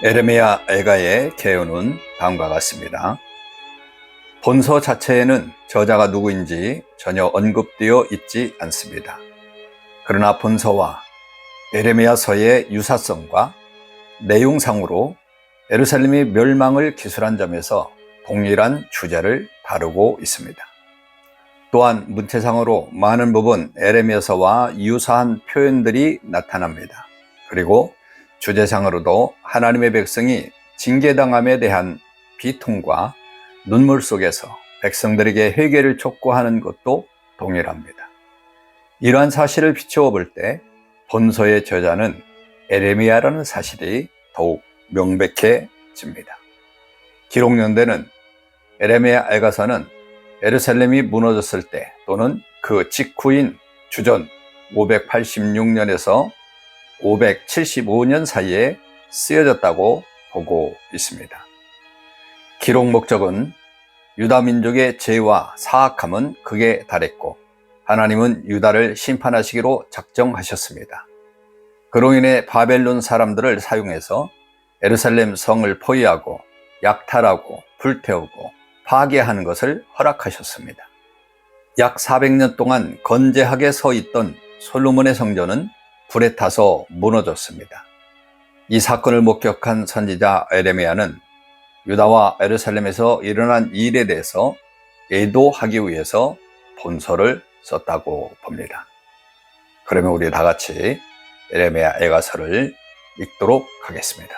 에레미야 애가의 개요는 다음과 같습니다. 본서 자체에는 저자가 누구인지 전혀 언급되어 있지 않습니다. 그러나 본서와 에레미야서의 유사성과 내용상으로 예루살렘이 멸망을 기술한 점에서 동일한 주제를 다루고 있습니다. 또한 문체상으로 많은 부분 에레미야서와 유사한 표현들이 나타납니다. 그리고 주제상으로도 하나님의 백성이 징계당함에 대한 비통과 눈물 속에서 백성들에게 회개를 촉구하는 것도 동일합니다. 이러한 사실을 비추어 볼 때 본서의 저자는 에레미야라는 사실이 더욱 명백해집니다. 기록연대는 에레미야 애가서는 에르살렘이 무너졌을 때 또는 그 직후인 주전 586년에서 575년 사이에 쓰여졌다고 보고 있습니다. 기록 목적은 유다 민족의 죄와 사악함은 극에 달했고 하나님은 유다를 심판하시기로 작정하셨습니다. 그로 인해 바벨론 사람들을 사용해서 에르살렘 성을 포위하고 약탈하고 불태우고 파괴하는 것을 허락하셨습니다. 약 400년 동안 건재하게 서 있던 솔로몬의 성전은 불에 타서 무너졌습니다. 이 사건을 목격한 선지자 에레미야는 유다와 에르살렘에서 일어난 일에 대해서 애도하기 위해서 본서를 썼다고 봅니다. 그러면 우리 다 같이 에레미야 애가서를 읽도록 하겠습니다.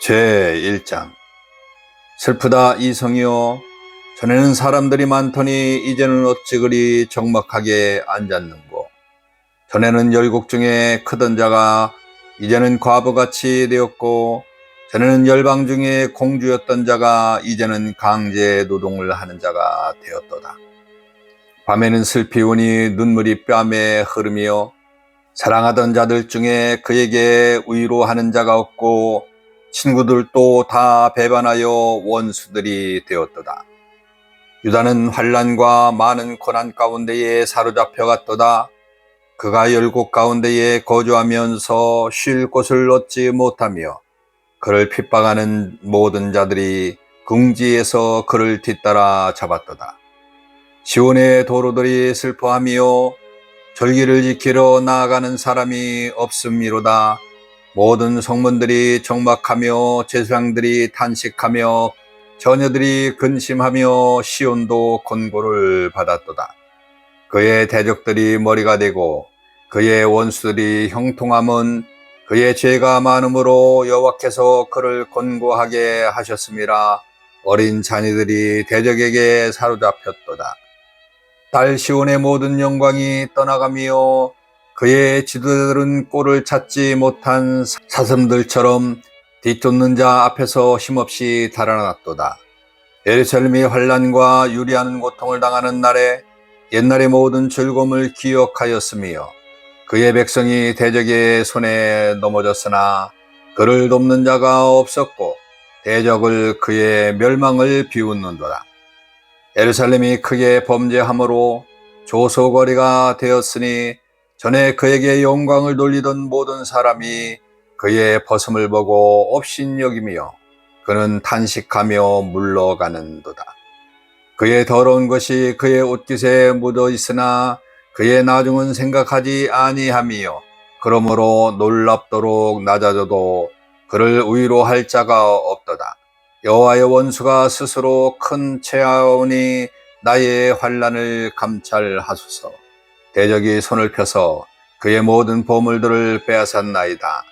제 1장 슬프다 이성이여 전에는 사람들이 많더니 이제는 어찌 그리 적막하게 앉았는고 전에는 열국 중에 크던 자가 이제는 과부같이 되었고 전에는 열방 중에 공주였던 자가 이제는 강제 노동을 하는 자가 되었도다. 밤에는 슬피 우니 눈물이 뺨에 흐르며 사랑하던 자들 중에 그에게 위로하는 자가 없고 친구들도 다 배반하여 원수들이 되었도다. 유다는 환란과 많은 고난 가운데에 사로잡혀 갔도다. 그가 열국 가운데에 거주하면서 쉴 곳을 얻지 못하며 그를 핍박하는 모든 자들이 궁지에서 그를 뒤따라 잡았도다. 시온의 도로들이 슬퍼하며 절기를 지키러 나아가는 사람이 없음이로다. 모든 성문들이 적막하며 제사장들이 탄식하며 처녀들이 근심하며 시온도 권고를 받았도다. 그의 대적들이 머리가 되고 그의 원수들이 형통함은 그의 죄가 많음으로 여호와께서 그를 권고하게 하셨음이라 어린 자녀들이 대적에게 사로잡혔도다. 딸 시온의 모든 영광이 떠나가며 그의 지도자들은 꼴을 찾지 못한 사슴들처럼 뒤쫓는 자 앞에서 힘없이 달아났도다. 예루살렘이 환란과 유리하는 고통을 당하는 날에 옛날의 모든 즐거움을 기억하였으며 그의 백성이 대적의 손에 넘어졌으나 그를 돕는 자가 없었고 대적을 그의 멸망을 비웃는도다. 예루살렘이 크게 범죄함으로 조소거리가 되었으니 전에 그에게 영광을 돌리던 모든 사람이 그의 벗음을 보고 업신여기며 그는 탄식하며 물러가는도다. 그의 더러운 것이 그의 옷깃에 묻어 있으나 그의 나중은 생각하지 아니하며 그러므로 놀랍도록 낮아져도 그를 위로할 자가 없도다. 여호와의 원수가 스스로 큰 채하오니 나의 환란을 감찰하소서. 대적이 손을 펴서 그의 모든 보물들을 빼앗았나이다.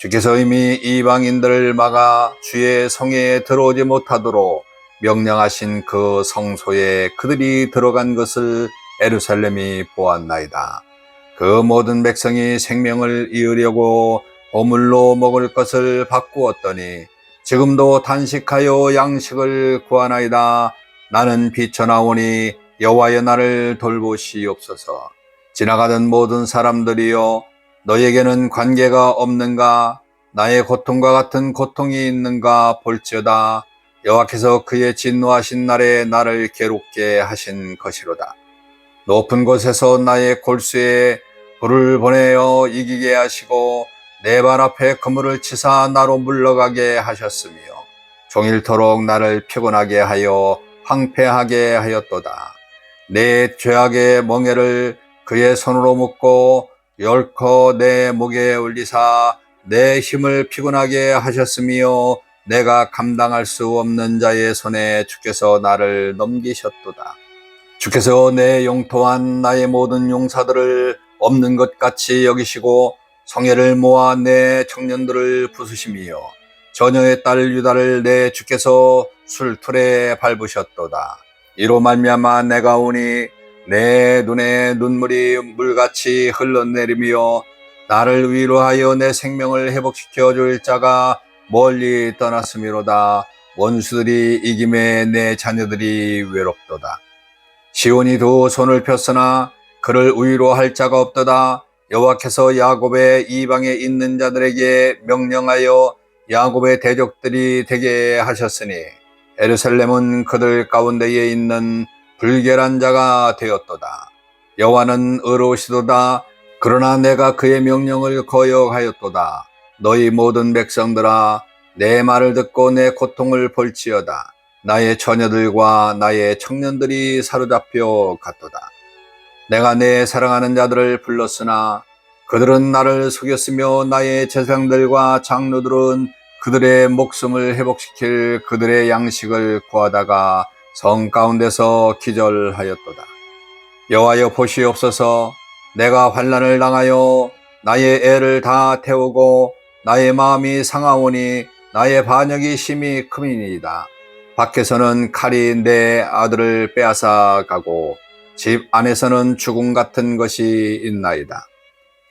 주께서 이미 이방인들을 막아 주의 성에 들어오지 못하도록 명령하신 그 성소에 그들이 들어간 것을 에루살렘이 보았나이다. 그 모든 백성이 생명을 이으려고 보물로 먹을 것을 바꾸었더니 지금도 단식하여 양식을 구하나이다. 나는 비쳐나오니 여호와여 나를 돌보시옵소서. 지나가던 모든 사람들이여 너에게는 관계가 없는가? 나의 고통과 같은 고통이 있는가 볼지어다. 여호와께서 그의 진노하신 날에 나를 괴롭게 하신 것이로다. 높은 곳에서 나의 골수에 불을 보내어 이기게 하시고 내 발 앞에 그물을 치사 나로 물러가게 하셨으며 종일토록 나를 피곤하게 하여 황폐하게 하였도다. 내 죄악의 멍에를 그의 손으로 묶고 열커 내 목에 올리사 내 힘을 피곤하게 하셨으며 내가 감당할 수 없는 자의 손에 주께서 나를 넘기셨도다. 주께서 내 용토한 나의 모든 용사들을 없는 것 같이 여기시고 성애를 모아 내 청년들을 부수시며 저녀의 딸 유다를 내 주께서 술틀에 밟으셨도다. 이로 말미암아 내가 오니 내 눈에 눈물이 물같이 흘러내리며 나를 위로하여 내 생명을 회복시켜 줄 자가 멀리 떠났음이로다. 원수들이 이김에 내 자녀들이 외롭도다. 시온이 두 손을 폈으나 그를 위로할 자가 없도다. 여호와께서 야곱의 이방에 있는 자들에게 명령하여 야곱의 대적들이 되게 하셨으니 에르살렘은 그들 가운데에 있는 불결한 자가 되었도다. 여호와는 의로우시도다. 그러나 내가 그의 명령을 거역하였도다. 너희 모든 백성들아 내 말을 듣고 내 고통을 볼지어다. 나의 처녀들과 나의 청년들이 사로잡혀 갔도다. 내가 내 사랑하는 자들을 불렀으나 그들은 나를 속였으며 나의 제사장들과 장로들은 그들의 목숨을 회복시킬 그들의 양식을 구하다가 성 가운데서 기절하였도다. 여호와여 보시옵소서 내가 환란을 당하여 나의 애를 다 태우고 나의 마음이 상하오니 나의 반역이 심히 크이니이다. 밖에서는 칼이 내 아들을 빼앗아 가고 집 안에서는 죽음 같은 것이 있나이다.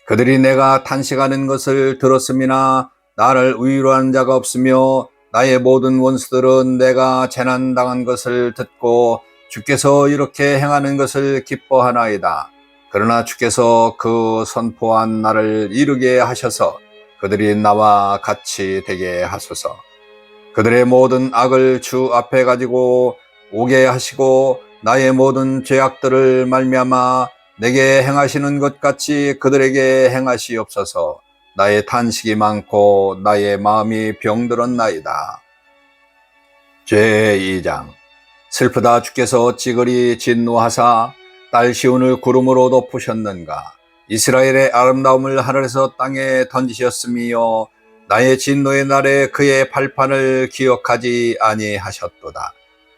그들이 내가 탄식하는 것을 들었음이나 나를 위로하는 자가 없으며 나의 모든 원수들은 내가 재난 당한 것을 듣고 주께서 이렇게 행하는 것을 기뻐하나이다. 그러나 주께서 그 선포한 나를 이루게 하셔서 그들이 나와 같이 되게 하소서. 그들의 모든 악을 주 앞에 가지고 오게 하시고 나의 모든 죄악들을 말미암아 내게 행하시는 것 같이 그들에게 행하시옵소서. 나의 탄식이 많고 나의 마음이 병들었나이다. 제2장 슬프다 주께서 찌그리 진노하사 딸 시온을 구름으로 덮으셨는가 이스라엘의 아름다움을 하늘에서 땅에 던지셨으며 나의 진노의 날에 그의 발판을 기억하지 아니하셨도다.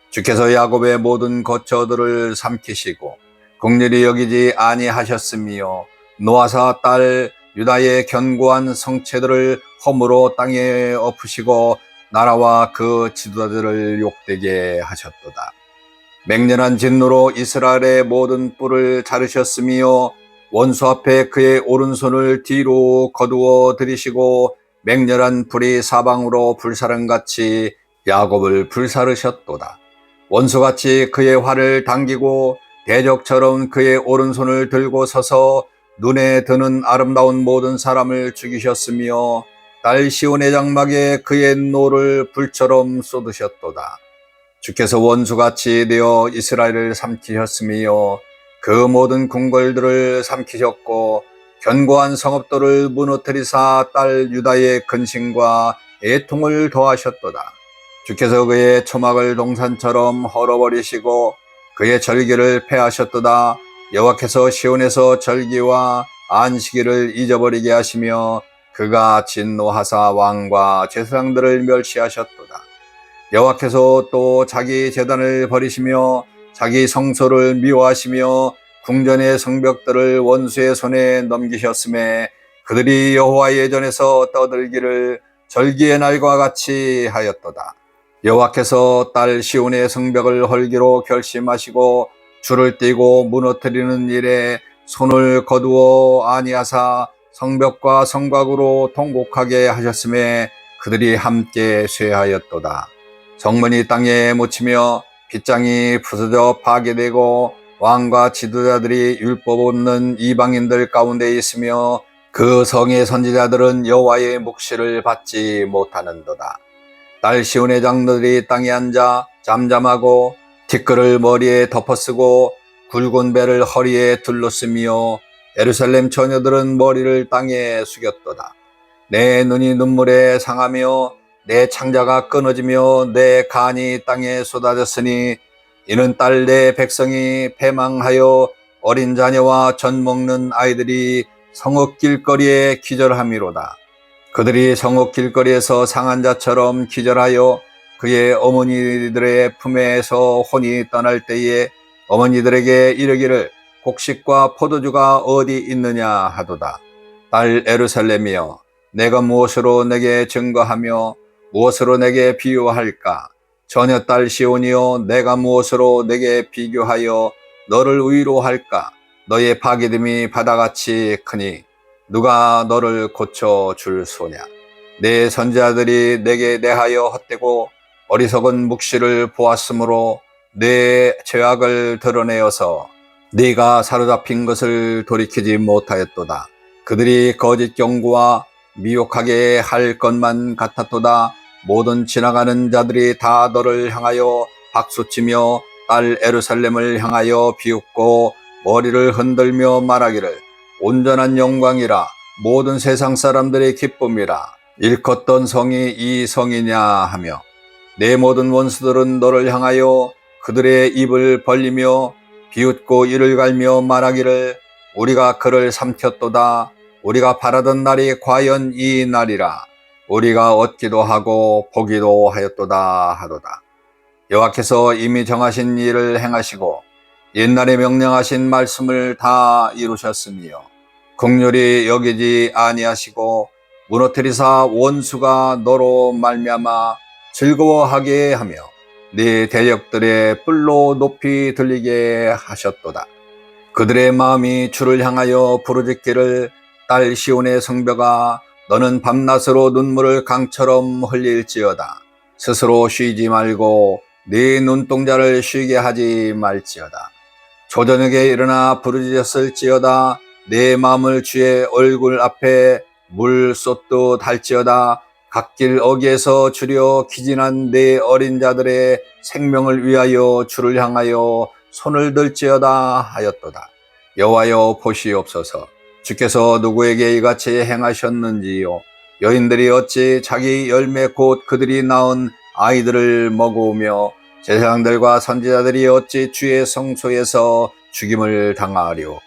주께서 야곱의 모든 거처들을 삼키시고 국률이 여기지 아니하셨으며 노아사 딸 유다의 견고한 성체들을 허물로 땅에 엎으시고 나라와 그 지도자들을 욕되게 하셨도다. 맹렬한 진노로 이스라엘의 모든 뿔을 자르셨으며 원수 앞에 그의 오른손을 뒤로 거두어 들이시고 맹렬한 불이 사방으로 불사른같이 야곱을 불사르셨도다. 원수같이 그의 활을 당기고 대적처럼 그의 오른손을 들고 서서 눈에 드는 아름다운 모든 사람을 죽이셨으며 딸 시온의 장막에 그의 노를 불처럼 쏟으셨도다. 주께서 원수같이 되어 이스라엘을 삼키셨으며 그 모든 궁궐들을 삼키셨고 견고한 성읍들을 무너뜨리사 딸 유다의 근심과 애통을 더하셨도다. 주께서 그의 초막을 동산처럼 헐어버리시고 그의 절기를 폐하셨도다. 여호와께서 시온에서 절기와 안식일을 잊어버리게 하시며 그가 진노하사 왕과 제사장들을 멸시하셨도다. 여호와께서 또 자기 재단을 버리시며 자기 성소를 미워하시며 궁전의 성벽들을 원수의 손에 넘기셨음에 그들이 여호와의 예전에서 떠들기를 절기의 날과 같이 하였도다. 여호와께서 딸 시온의 성벽을 헐기로 결심하시고 줄을 띄고 무너뜨리는 일에 손을 거두어 아니하사 성벽과 성곽으로 통곡하게 하셨음에 그들이 함께 쇠하였도다. 성문이 땅에 묻히며 빗장이 부서져 파괴되고 왕과 지도자들이 율법 없는 이방인들 가운데 있으며 그 성의 선지자들은 여호와의 묵시를 받지 못하는도다. 딸 시온의 장로들이 땅에 앉아 잠잠하고 티끌을 머리에 덮어쓰고 굵은 배를 허리에 둘러쓰며 에루살렘 처녀들은 머리를 땅에 숙였도다. 내 눈이 눈물에 상하며 내 창자가 끊어지며 내 간이 땅에 쏟아졌으니 이는 딸내 백성이 패망하여 어린 자녀와 젖 먹는 아이들이 성읍 길거리에 기절함이로다. 그들이 성읍 길거리에서 상한 자처럼 기절하여 그의 어머니들의 품에서 혼이 떠날 때에 어머니들에게 이르기를 곡식과 포도주가 어디 있느냐 하도다. 딸 에루살렘이여 내가 무엇으로 내게 증거하며 무엇으로 내게 비유할까? 전혀 딸 시온이여 내가 무엇으로 내게 비교하여 너를 위로할까? 너의 파괴됨이 바다같이 크니 누가 너를 고쳐 줄 소냐? 내 선자들이 내게 대하여 헛되고 어리석은 묵시를 보았으므로 내 죄악을 드러내어서 네가 사로잡힌 것을 돌이키지 못하였도다. 그들이 거짓 경고와 미혹하게 할 것만 같았도다. 모든 지나가는 자들이 다 너를 향하여 박수치며 딸 에루살렘을 향하여 비웃고 머리를 흔들며 말하기를 온전한 영광이라 모든 세상 사람들의 기쁨이라 일컫던 성이 이 성이냐 하며 내 모든 원수들은 너를 향하여 그들의 입을 벌리며 비웃고 이를 갈며 말하기를 우리가 그를 삼켰도다. 우리가 바라던 날이 과연 이 날이라 우리가 얻기도 하고 보기도 하였도다 하도다 여호와께서 이미 정하신 일을 행하시고 옛날에 명령하신 말씀을 다 이루셨으며 극률이 여기지 아니하시고 무너뜨리사 원수가 너로 말미암아 즐거워하게 하며 네 대적들의 뿔로 높이 들리게 하셨도다. 그들의 마음이 주를 향하여 부르짖기를 딸 시온의 성벽아 너는 밤낮으로 눈물을 강처럼 흘릴지어다. 스스로 쉬지 말고 네 눈동자를 쉬게 하지 말지어다. 조저녁에 일어나 부르짖었을지어다. 내 마음을 주의 얼굴 앞에 물 쏟듯 할지어다. 갓길 어귀에서 주려 기진한 내 어린 자들의 생명을 위하여 주를 향하여 손을 들지어다 하였도다. 여호와여 보시옵소서. 주께서 누구에게 이같이 행하셨는지요. 여인들이 어찌 자기 열매 곧 그들이 낳은 아이들을 먹으며 제사장들과 선지자들이 어찌 주의 성소에서 죽임을 당하리오까.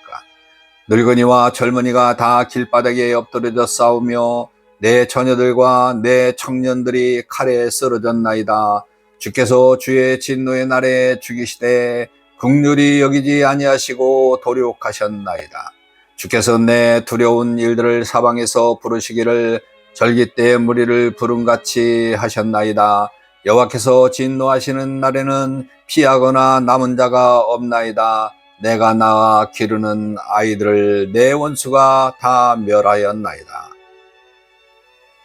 늙은이와 젊은이가 다 길바닥에 엎드려져 싸우며 내 처녀들과 내 청년들이 칼에 쓰러졌나이다. 주께서 주의 진노의 날에 죽이시되 국률이 여기지 아니하시고 도륙하셨나이다. 주께서 내 두려운 일들을 사방에서 부르시기를 절기 때 무리를 부름같이 하셨나이다. 여호와께서 진노하시는 날에는 피하거나 남은 자가 없나이다. 내가 낳아 기르는 아이들을 내 원수가 다 멸하였나이다.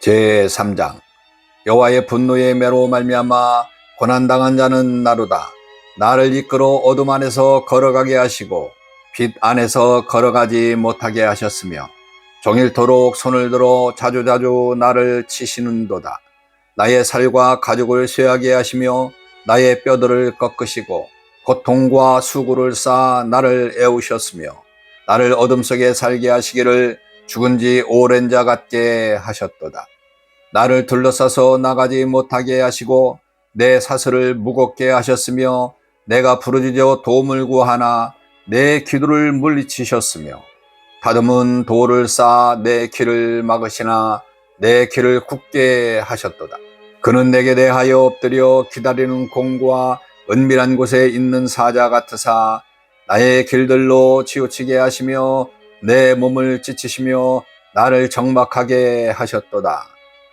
제3장 여호와의 분노의 매로 말미암아 고난당한 자는 나루다. 나를 이끌어 어둠 안에서 걸어가게 하시고 빛 안에서 걸어가지 못하게 하셨으며 종일토록 손을 들어 자주자주 나를 치시는도다. 나의 살과 가죽을 쇠하게 하시며 나의 뼈들을 꺾으시고 고통과 수고를 쌓아 나를 애우셨으며 나를 어둠 속에 살게 하시기를 죽은 지 오랜 자 같게 하셨도다. 나를 둘러싸서 나가지 못하게 하시고 내 사슬을 무겁게 하셨으며 내가 부르짖어 도움을 구하나 내 기도를 물리치셨으며 다듬은 돌을 쌓아 내 길을 막으시나 내 길을 굳게 하셨도다. 그는 내게 대하여 엎드려 기다리는 공과 은밀한 곳에 있는 사자 같으사 나의 길들로 치우치게 하시며 내 몸을 찢으시며 나를 정박하게 하셨도다.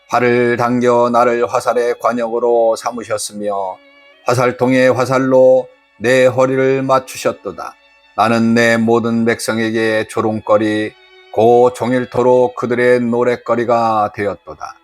활을 당겨 나를 화살의 관역으로 삼으셨으며 화살통의 화살로 내 허리를 맞추셨도다. 나는 내 모든 백성에게 조롱거리 고 종일토록 그들의 노랫거리가 되었도다.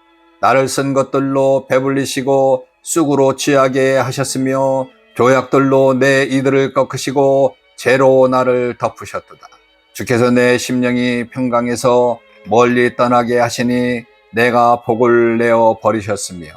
나를 쓴 것들로 배불리시고 쑥으로 취하게 하셨으며 조약들로 내 이들을 꺾으시고 죄로 나를 덮으셨도다. 주께서 내 심령이 평강에서 멀리 떠나게 하시니 내가 복을 내어 버리셨으며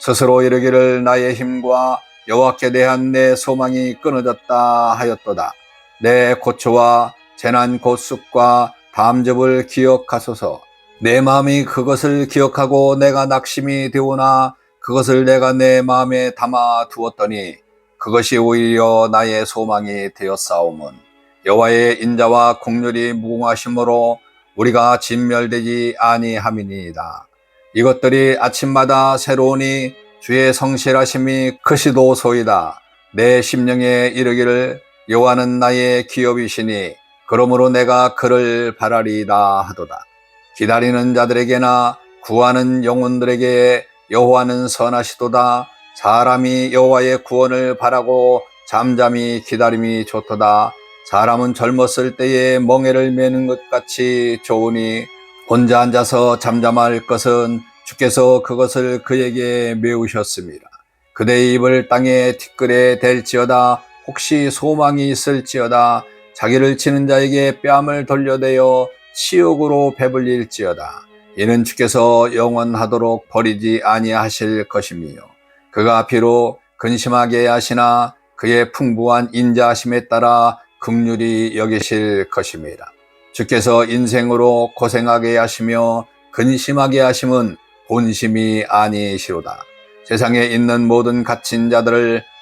스스로 이르기를 나의 힘과 여호와께 대한 내 소망이 끊어졌다 하였도다. 내 고초와 재난 고습과 담접을 기억하소서 내 마음이 그것을 기억하고 내가 낙심이 되오나 그것을 내가 내 마음에 담아 두었더니 그것이 오히려 나의 소망이 되었사오문 여호와의 인자와 공률이 무궁하심으로 우리가 진멸되지 아니함이니이다. 이것들이 아침마다 새로우니 주의 성실하심이 크시도소이다. 내 심령에 이르기를 여호와는 나의 기업이시니 그러므로 내가 그를 바라리이다 하도다. 기다리는 자들에게나 구하는 영혼들에게 여호와는 선하시도다. 사람이 여호와의 구원을 바라고 잠잠히 기다림이 좋도다. 사람은 젊었을 때에 멍에를 매는 것 같이 좋으니 혼자 앉아서 잠잠할 것은 주께서 그것을 그에게 메우셨습니다. 그대의 입을 땅에 티끌에 댈지어다 혹시 소망이 있을지어다 자기를 치는 자에게 뺨을 돌려대어 치욕으로 배불릴지어다 이는 주께서 영원하도록 버리지 아니하실 것이며 그가 비록 근심하게 하시나 그의 풍부한 인자하심에 따라 극률이 여기실 것입니다. 주께서 인생으로 고생하게 하시며 근심하게 하심은 본심이 아니시로다. 세상에 있는 모든 갇힌 자들을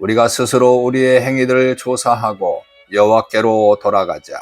우리가 스스로 우리의 행위들을 조사하고 여호와께로 돌아가자.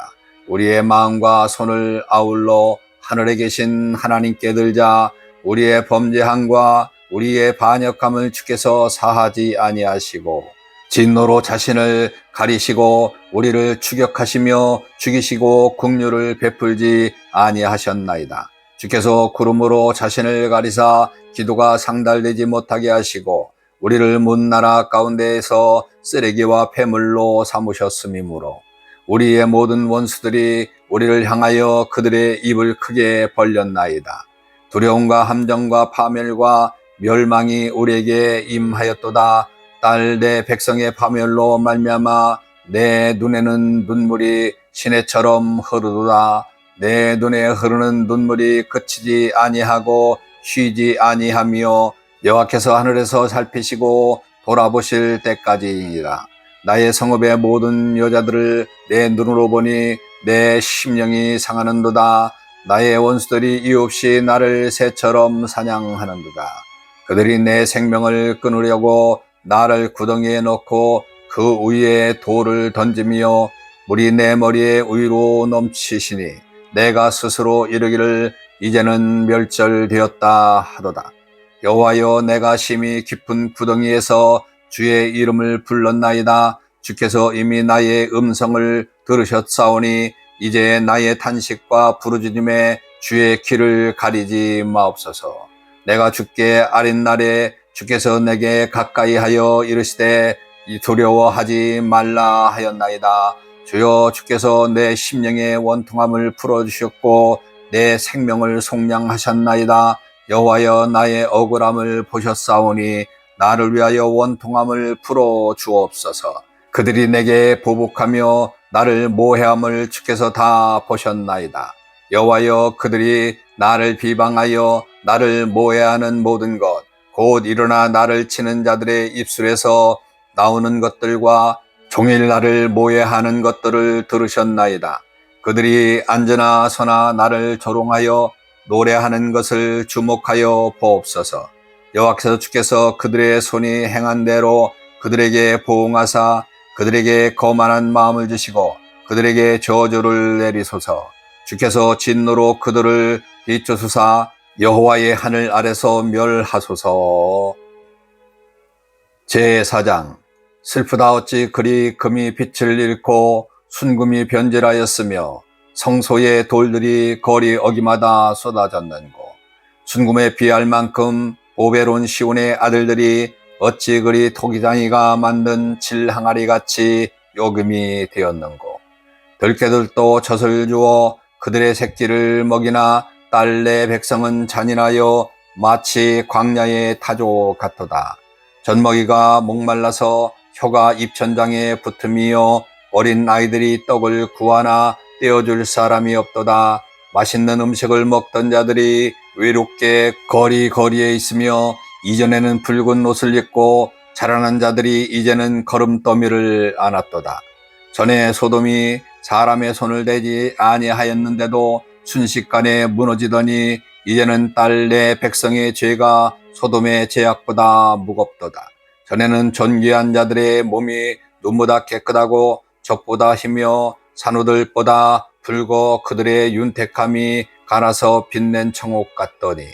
우리의 마음과 손을 아울러 하늘에 계신 하나님께 들자. 우리의 범죄함과 우리의 반역함을 주께서 사하지 아니하시고 진노로 자신을 가리시고 우리를 추격하시며 죽이시고 국류를 베풀지 아니하셨나이다. 주께서 구름으로 자신을 가리사 기도가 상달되지 못하게 하시고 우리를 문 나라 가운데에서 쓰레기와 폐물로 삼으셨음이므로 우리의 모든 원수들이 우리를 향하여 그들의 입을 크게 벌렸나이다. 두려움과 함정과 파멸과 멸망이 우리에게 임하였도다. 딸 내 백성의 파멸로 말미암아 내 눈에는 눈물이 시내처럼 흐르도다. 내 눈에 흐르는 눈물이 그치지 아니하고 쉬지 아니하며 여호와께서 하늘에서 살피시고 돌아보실 때까지이라. 나의 성읍의 모든 여자들을 내 눈으로 보니 내 심령이 상하는도다. 나의 원수들이 이없이 나를 새처럼 사냥하는도다. 그들이 내 생명을 끊으려고 나를 구덩이에 넣고 그 위에 돌을 던지며 물이 내 머리에 위로 넘치시니 내가 스스로 이르기를 이제는 멸절되었다 하도다. 여호와여 내가 심히 깊은 구덩이에서 주의 이름을 불렀나이다. 주께서 이미 나의 음성을 들으셨사오니 이제 나의 탄식과 부르짖음에 주의 귀를 가리지 마옵소서. 내가 주께 아린 날에 주께서 내게 가까이 하여 이르시되 두려워하지 말라 하였나이다. 주여 주께서 내 심령의 원통함을 풀어주셨고 내 생명을 속량하셨나이다. 여호와여 나의 억울함을 보셨사오니 나를 위하여 원통함을 풀어 주옵소서. 그들이 내게 보복하며 나를 모해함을 주께서 다 보셨나이다. 여호와여 그들이 나를 비방하여 나를 모해하는 모든 것, 곧 일어나 나를 치는 자들의 입술에서 나오는 것들과 종일 나를 모해하는 것들을 들으셨나이다. 그들이 앉으나 서나 나를 조롱하여 노래하는 것을 주목하여 보옵소서. 여호와께서 주께서 그들의 손이 행한 대로 그들에게 보응하사 그들에게 거만한 마음을 주시고 그들에게 저주를 내리소서. 주께서 진노로 그들을 뒤쫓으사 여호와의 하늘 아래서 멸하소서. 제4장 슬프다 어찌 그리 금이 빛을 잃고 순금이 변질하였으며 성소의 돌들이 거리 어기마다 쏟아졌는고 순금에 비할 만큼 오베론 시온의 아들들이 어찌 그리 토기장이가 만든 질항아리 같이 요금이 되었는고 들깨들도 젖을 주어 그들의 새끼를 먹이나 딸내 백성은 잔인하여 마치 광야의 타조 같도다. 젖먹이가 목말라서 혀가 입천장에 붙음이요 어린 아이들이 떡을 구하나 떼어줄 사람이 없도다. 맛있는 음식을 먹던 자들이 외롭게 거리 거리에 있으며 이전에는 붉은 옷을 입고 자라난 자들이 이제는 걸음더미를 안았도다. 전에 소돔이 사람의 손을 대지 아니하였는데도 순식간에 무너지더니 이제는 딸내 백성의 죄가 소돔의 죄악보다 무겁도다. 전에는 존귀한 자들의 몸이 눈보다 깨끗하고 적보다 희며 산호들보다 붉어 그들의 윤택함이 갈아서 빛낸 청옥 같더니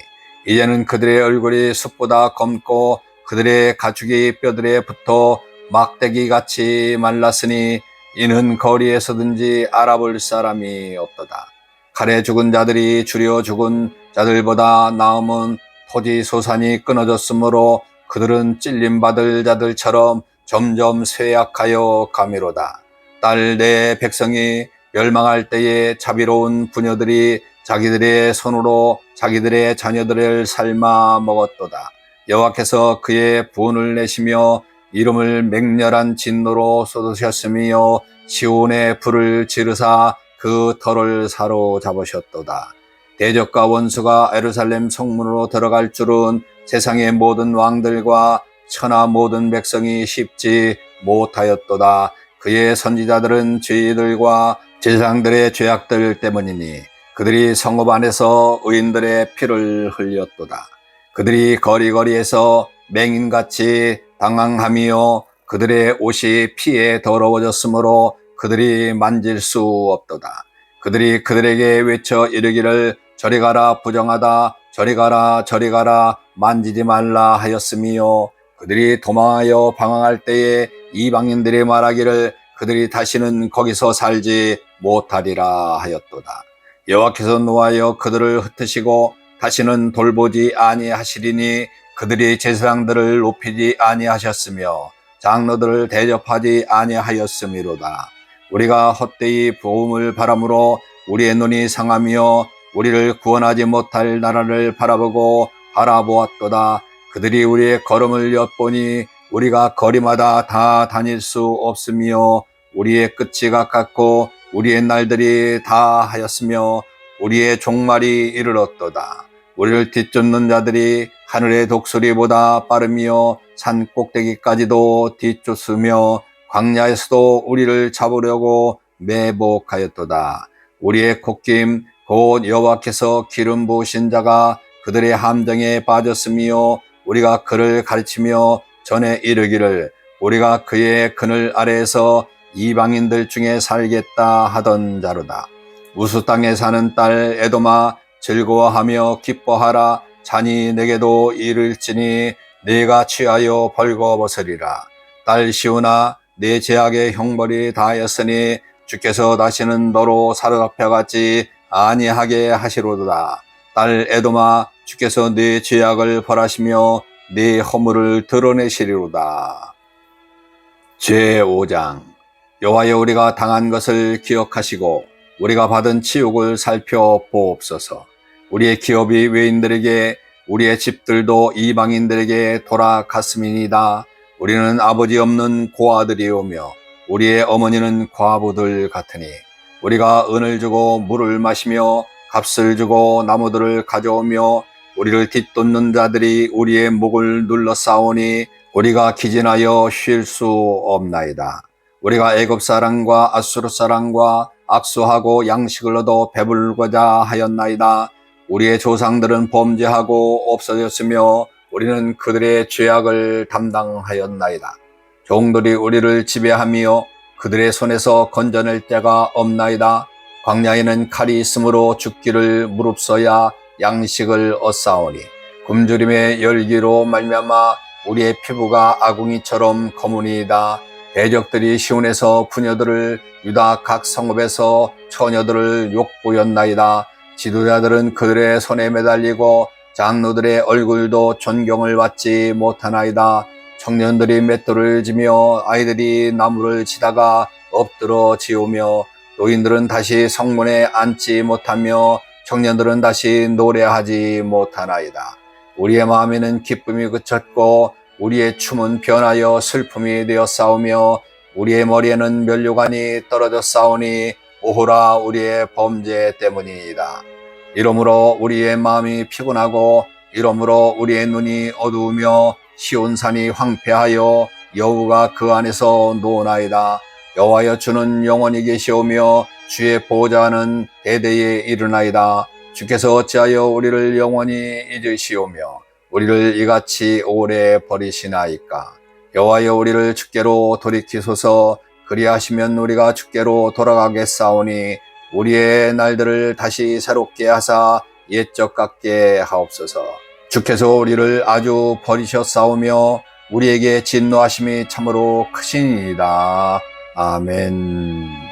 이제는 그들의 얼굴이 숲보다 검고 그들의 가죽이 뼈들에 붙어 막대기 같이 말랐으니 이는 거리에서든지 알아볼 사람이 없도다. 칼에 죽은 자들이 줄여 죽은 자들보다 나음은 토지 소산이 끊어졌으므로 그들은 찔림받을 자들처럼 점점 쇠약하여 가미로다. 딸 내 백성이 멸망할 때에 자비로운 부녀들이 자기들의 손으로 자기들의 자녀들을 삶아 먹었도다. 여호와께서 그의 분을 내시며 이름을 맹렬한 진노로 쏟으셨으며 시온의 불을 지르사 그 털을 사로잡으셨도다. 대적과 원수가 에루살렘 성문으로 들어갈 줄은 세상의 모든 왕들과 천하 모든 백성이 쉽지 못하였도다. 그의 선지자들은 죄들과 제사장들의 죄악들 때문이니 그들이 성읍 안에서 의인들의 피를 흘렸도다. 그들이 거리거리에서 맹인같이 당황하며 그들의 옷이 피에 더러워졌으므로 그들이 만질 수 없도다. 그들이 그들에게 외쳐 이르기를 저리 가라 부정하다 저리 가라 저리 가라 만지지 말라 하였으며 그들이 도망하여 방황할 때에 이방인들이 말하기를 그들이 다시는 거기서 살지 못하리라 하였도다. 여호와께서 노하여 그들을 흩으시고 다시는 돌보지 아니하시리니 그들이 제사장들을 높이지 아니하셨으며 장로들을 대접하지 아니하였음이로다. 우리가 헛되이 보험을 바람으로 우리의 눈이 상하며 우리를 구원하지 못할 나라를 바라보고 바라보았도다. 그들이 우리의 걸음을 엿보니 우리가 거리마다 다 다닐 수 없으며 우리의 끝이 가깝고 우리의 날들이 다 하였으며 우리의 종말이 이르렀도다. 우리를 뒤쫓는 자들이 하늘의 독수리보다 빠르며 산 꼭대기까지도 뒤쫓으며 광야에서도 우리를 잡으려고 매복하였도다. 우리의 콧김 곧 여호와께서 기름 부으신 자가 그들의 함정에 빠졌으며 우리가 그를 가르치며 전에 이르기를 우리가 그의 그늘 아래에서 이방인들 중에 살겠다 하던 자로다. 우수 땅에 사는 딸 에도마 즐거워하며 기뻐하라 잔이 내게도 이를지니 내가 취하여 벌거벗으리라. 딸 시우나 내 제약의 형벌이 다하였으니 주께서 다시는 너로 사로잡혀가지 아니하게 하시로다. 딸 에도마 주께서 네 죄악을 벌하시며 네 허물을 드러내시리로다. 제5장 여호와여 우리가 당한 것을 기억하시고 우리가 받은 치욕을 살펴보옵소서. 우리의 기업이 외인들에게 우리의 집들도 이방인들에게 돌아갔음이니다. 우리는 아버지 없는 고아들이오며 우리의 어머니는 과부들 같으니 우리가 은을 주고 물을 마시며 값을 주고 나무들을 가져오며 우리를 뒤쫓는 자들이 우리의 목을 눌러 싸우니 우리가 기진하여 쉴 수 없나이다. 우리가 애굽 사람과 아수르 사람과 악수하고 양식을 얻어 배불고자 하였나이다. 우리의 조상들은 범죄하고 없어졌으며 우리는 그들의 죄악을 담당하였나이다. 종들이 우리를 지배하며 그들의 손에서 건져낼 때가 없나이다. 광야에는 칼이 있으므로 죽기를 무릅써야 양식을 얻사오니 굶주림의 열기로 말미암아 우리의 피부가 아궁이처럼 검으니이다. 대적들이 시온에서 부녀들을 유다 각 성읍에서 처녀들을 욕보였나이다. 지도자들은 그들의 손에 매달리고 장로들의 얼굴도 존경을 받지 못하나이다. 청년들이 맷돌을 지며 아이들이 나무를 치다가 엎드러 지우며 노인들은 다시 성문에 앉지 못하며 청년들은 다시 노래하지 못하나이다. 우리의 마음에는 기쁨이 그쳤고 우리의 춤은 변하여 슬픔이 되어 싸우며 우리의 머리에는 면류관이 떨어져 싸우니 오호라 우리의 범죄 때문이니이다. 이러므로 우리의 마음이 피곤하고 이러므로 우리의 눈이 어두우며 시온산이 황폐하여 여우가 그 안에서 노나이다. 여호와여 주는 영원히 계시오며 주의 보호자는 대대에 이르나이다. 주께서 어찌하여 우리를 영원히 잊으시오며 우리를 이같이 오래 버리시나이까. 여호와여 우리를 주께로 돌이키소서 그리하시면 우리가 주께로 돌아가겠사오니 우리의 날들을 다시 새롭게 하사 옛적 같게 하옵소서. 주께서 우리를 아주 버리셨사오며 우리에게 진노하심이 참으로 크시니이다. 아멘.